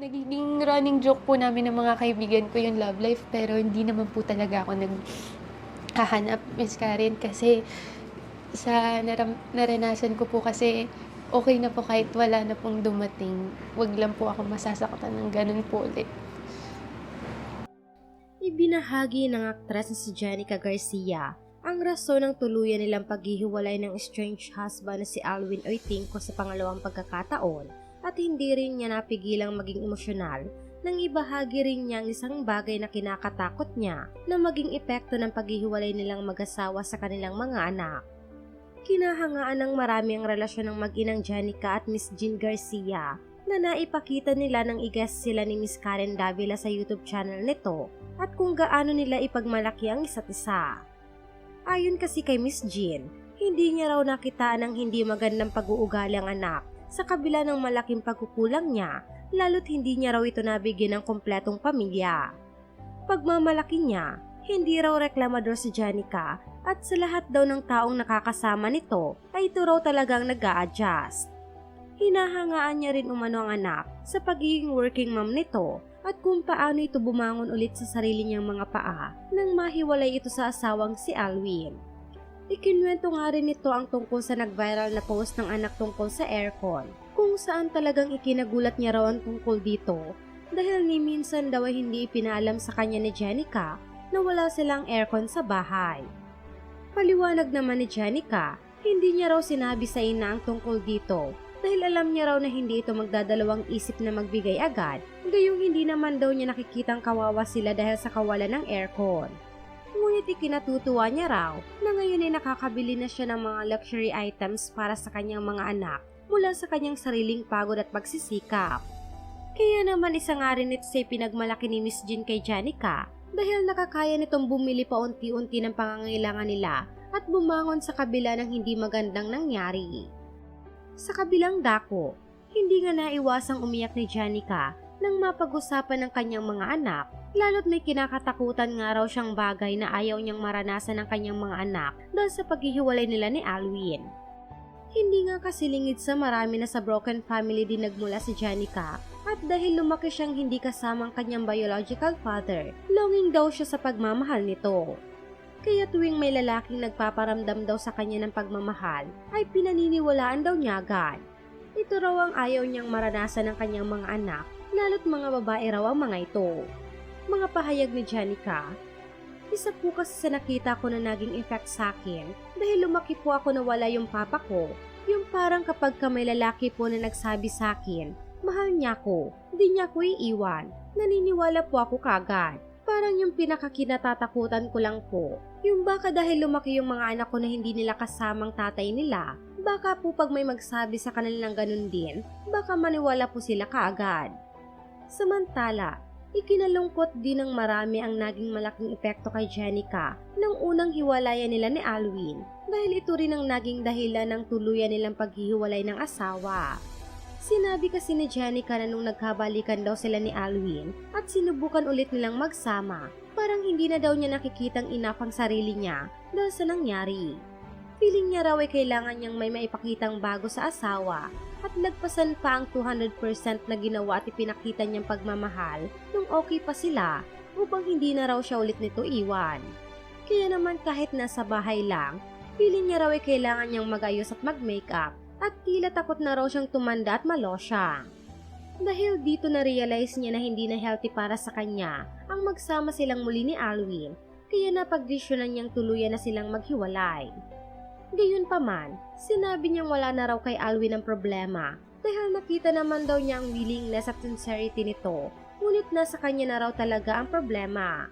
Nagiging running joke po namin ng mga kaibigan ko yung love life pero hindi naman po talaga ako naghahanap, Miss Karen, kasi sa naram naranasan ko po kasi okey na po kahit wala na pong dumating. Wag lang po ako masasaktan ng gano'n po ulit. Ibinahagi ng aktres na si Jenica Garcia ang rason ng tuluyan nilang paghihiwalay ng estranged husband na si Alwin Oitinco sa pangalawang pagkakataon at hindi rin niya napigilang maging emosyonal nang ibahagi rin niya ang isang bagay na kinakatakot niya na maging epekto ng paghihiwalay nilang mag-asawa sa kanilang mga anak. Kinahangaan ng marami ang relasyon ng mag-inang Jenica at Miss Jean Garcia na naipakita nila nang i-guest sila ni Miss Karen Davila sa YouTube channel nito at kung gaano nila ipagmalaki ang isa't isa. Ayon kasi kay Miss Jean, hindi niya raw nakitaan ng hindi magandang pag-uugali ang anak sa kabila ng malaking pagkukulang niya lalo't hindi niya raw ito nabigyan ng kompletong pamilya. Pagmamalaki niya, hindi raw reklamador si Janica at sa lahat daw ng taong nakakasama nito ay ito raw talagang nag adjust Hinahangaan niya rin umano ang anak sa pagiging working mom nito at kung paano ito bumangon ulit sa sarili niyang mga paa nang mahiwalay ito sa asawang si Alwin. Ikinwento nga rin nito ang tungkol sa nag-viral na post ng anak tungkol sa aircon, kung saan talagang ikinagulat niya raw ang tungkol dito dahil ni minsan daw ay hindi ipinaalam sa kanya ni Jenica na wala silang aircon sa bahay. Paliwanag naman ni Jenica, hindi niya raw sinabi sa ina ang tungkol dito dahil alam niya raw na hindi ito magdadalawang isip na magbigay agad, gayong hindi naman daw niya nakikitang kawawa sila dahil sa kawalan ng aircon. Ngunit ikinatutuwa niya raw na ngayon ay nakakabili na siya ng mga luxury items para sa kanyang mga anak mula sa kanyang sariling pagod at pagsisikap. Kaya naman isa nga rin ito sa pinagmalaki ni Miss Jean kay Janica dahil nakakaya nitong bumili pa unti-unti ng pangangailangan nila at bumangon sa kabila ng hindi magandang nangyari. Sa kabilang dako, hindi nga naiwasang umiyak ni Janica nang mapag-usapan ng kanyang mga anak lalo't may kinakatakutan nga raw siyang bagay na ayaw niyang maranasan ng kanyang mga anak dahil sa paghihiwalay nila ni Alwin. Hindi nga kasi lingid sa marami na sa broken family din nagmula si Janica at dahil lumaki siyang hindi kasama ang kanyang biological father, longing daw siya sa pagmamahal nito. Kaya tuwing may lalaking nagpaparamdam daw sa kanya ng pagmamahal, ay pinaniniwalaan daw niya agad. Ito raw ang ayaw niyang maranasan ng kanyang mga anak, lalo't mga babae raw ang mga ito. Mga pahayag ni Janica, isa po kasi sa nakita ko na naging effect sa akin dahil lumaki po ako na wala yung papa ko. Yung parang kapag ka may lalaki po na nagsabi sa akin, mahal niya ko, di niya ko iiwan, naniniwala po ako kagad. Parang yung pinakakinatatakutan ko lang po. Yung baka dahil lumaki yung mga anak ko na hindi nila kasamang tatay nila, baka po pag may magsabi sa kanila ng ganun din, baka maniwala po sila kaagad. Samantala, ikinalungkot din ng marami ang naging malaking epekto kay Jenica nang unang hiwalayan nila ni Alwin dahil ito rin ang naging dahilan ng tuluyan nilang paghihiwalay ng asawa. Sinabi kasi ni Jenica na nung nagkabalikan daw sila ni Alwin at sinubukan ulit nilang magsama, parang hindi na daw niya nakikitang enough ang sarili niya dahil sa nangyari. Feeling niya raw ay kailangan niyang may maipakitang bago sa asawa at nagpasan pa ang 200% na ginawa at ipinakita niyang pagmamahal nung okay pa sila upang hindi na raw siya ulit nito iwan. Kaya naman kahit nasa bahay lang, feeling niya raw ay kailangan niyang magayos at mag-makeup at tila takot na raw siyang tumanda at malosyang. Dahil dito na-realize niya na hindi na healthy para sa kanya ang magsama silang muli ni Alwin, kaya napagdesisyonan niyang tuluyan na silang maghiwalay. Gayon pa man, sinabi niyang wala na raw kay Alwin ang problema dahil nakita naman daw niya ang willingness at sincerity nito, ngunit nasa kanya na raw talaga ang problema.